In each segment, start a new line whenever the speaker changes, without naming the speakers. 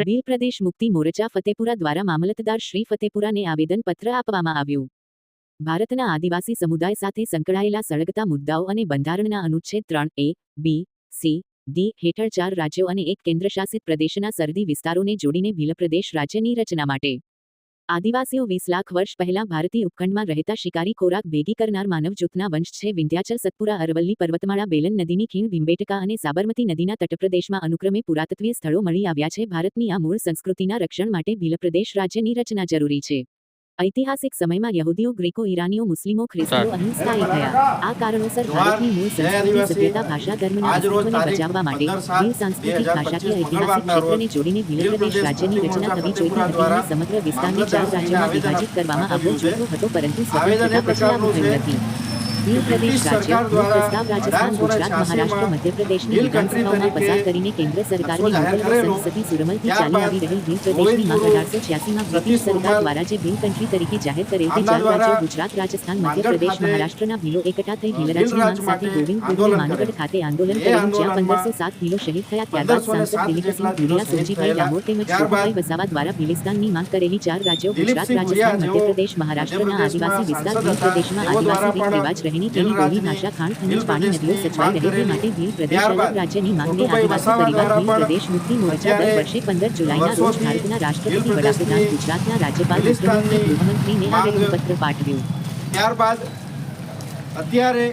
દીવ પ્રદેશ મુક્તિ મોરચા ફતેપુરા દ્વારા મામલતદાર શ્રી ફતેપુરાને આવેદનપત્ર આપવામાં આવ્યું. ભારતના આદિવાસી સમુદાય સાથે સંકળાયેલા સળગતા મુદ્દાઓ અને બંધારણના અનુચ્છેદ ત્રણ એ, બી, સી, ડી હેઠળ ચાર રાજ્યો અને એક કેન્દ્રશાસિત પ્રદેશના સરહદી વિસ્તારોને જોડીને ભીલ પ્રદેશ રાજ્યની રચના માટે આદિવાસીઓ વીસ લાખ વર્ષ પહેલા ભારતીય ઉપખંડમાં રહેતા શિકારી ખોરાક ભેગી કરનાર માનવ જૂથના વંશ છે. વિંધ્યાચલ, સતપુરા, અરવલ્લી, પર્વતમાળા, બેલન નદીની ખીણ, ભીમબેટકા અને સાબરમતી નદીના તટપ્રદેશમાં અનુક્રમે પુરાતત્વીય સ્થળો મળી આવ્યા છે. ભારતની આ મૂળ સંસ્કૃતિના રક્ષણ માટે ભીલપ્રદેશ રાજ્યની રચના જરૂરી છે. ઐતિહાસિક સમયમાં યહૂદીઓ ગ્રીકો ઈરાનીઓ મુસ્લિમો ખ્રિસ્તીઓ અહિંસાઈ થયા. આ કારણોસર ભારતની મૂળ સંસ્કૃતિ સભ્યતા ભાષા ધર્મના અસ્તિત્વને બચાવવા માટે ભીલ સાંસ્કૃતિક ભાષાકીય ઐતિહાસિક ક્ષેત્રને જોડીને ભીલ પ્રદેશ રાજ્યની રચના થવી જોઈતી હતી અને સમગ્ર વિસ્તારને ચાર રાજ્યોમાં વિભાજિત કરવામાં આવ્યો જોઈતો હતો પરંતુ સ્વતંત્રતા પછી આવું થયું નથી. ભીલ પ્રદેશ રાજ્ય પ્રસ્તાવ રાજસ્થાન ગુજરાત મહારાષ્ટ્ર મધ્યપ્રદેશની વિધાનસભાઓમાં પસાર કરીને કેન્દ્ર સરકારની મોકલવા સંસદી સુરમલથી ચાલી આવી રહેલ ભીલ પ્રદેશની માંગ અઢારસો છ્યાસીમાં બ્રિટિશ સરકાર દ્વારા જે ભીલ કન્ટ્રી તરીકે જાહેર કરેલ તે ચાર રાજ્યો ગુજરાત રાજસ્થાન મધ્યપ્રદેશ મહારાષ્ટ્રના ભીલો એકઠા થઈ ભીલરાજની માંગ સાથે ગોવિંદપુરની માનગઢ ખાતે આંદોલન કરેલું જ્યાં પંદરસો સાત ભીલો શહીદ થયા ત્યારબાદ સાંસદ દિલીપસિંહ ડામોર તેમજ વસાવા દ્વારા ભીલિસ્તાનની માંગ કરેલી ચાર રાજ્યો ગુજરાત રાજસ્થાન મધ્યપ્રદેશ મહારાષ્ટ્રના આદિવાસી વિસ્તાર ભીલ પ્રદેશમાં આદિવાસી રીત રિવાજ રહેણી તેની બોલી ભાષા ખાણ ખનીજ પાણી નદીઓ સચવાઈ રહે તે માટે ભીલ પ્રદેશ અલગ રાજ્યની માંગને આદિવાસી પરિવાર ભીલ પ્રદેશ મુક્તિ મોરચા દર વર્ષે પંદર જુલાઈના રોજ ભારતના રાષ્ટ્રપતિ વડાપ્રધાન ગુજરાતના રાજ્યપાલ મુખ્યમંત્રી ગૃહમંત્રીને આવેદનપત્ર પાઠવ્યું.
ત્યારબાદ અત્યારે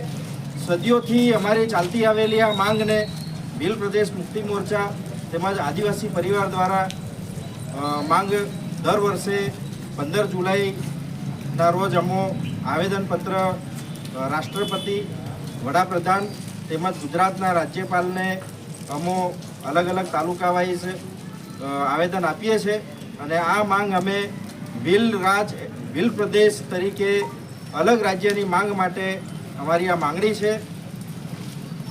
સદીઓથી અમારી ચાલતી આવેલી આ માંગને ભીલ પ્રદેશ મુક્તિ મોરચા તેમજ આદિવાસી પરિવાર દ્વારા માંગ દર વર્ષે પંદર જુલાઈના રોજ અમો આવેદનપત્ર રાષ્ટ્રપતિ, વડાપ્રધાન તેમજ ગુજરાતના રાજ્યપાલને અમો અલગ અલગ તાલુકા વાઇઝ આવેદન આપીએ છીએ અને આ માંગ અમે ભીલ રાજ ભીલ પ્રદેશ તરીકે અલગ રાજ્યની માંગ માટે અમારી આ માંગણી છે.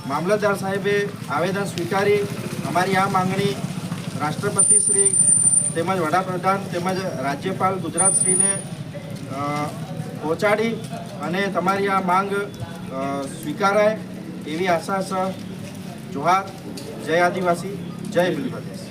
મામલતદાર સાહેબે આવેદન સ્વીકારી અમારી આ માંગણી રાષ્ટ્રપતિ શ્રી તેમજ વડાપ્રધાન તેમજ રાજ્યપાલ ગુજરાતશ્રીને શ્રીને પહોંચાડી. અને તમારી આ માંગ સ્વીકારાય એવી આશા છે. જોહાર જય આદિવાસી જય ભીલ પ્રદેશ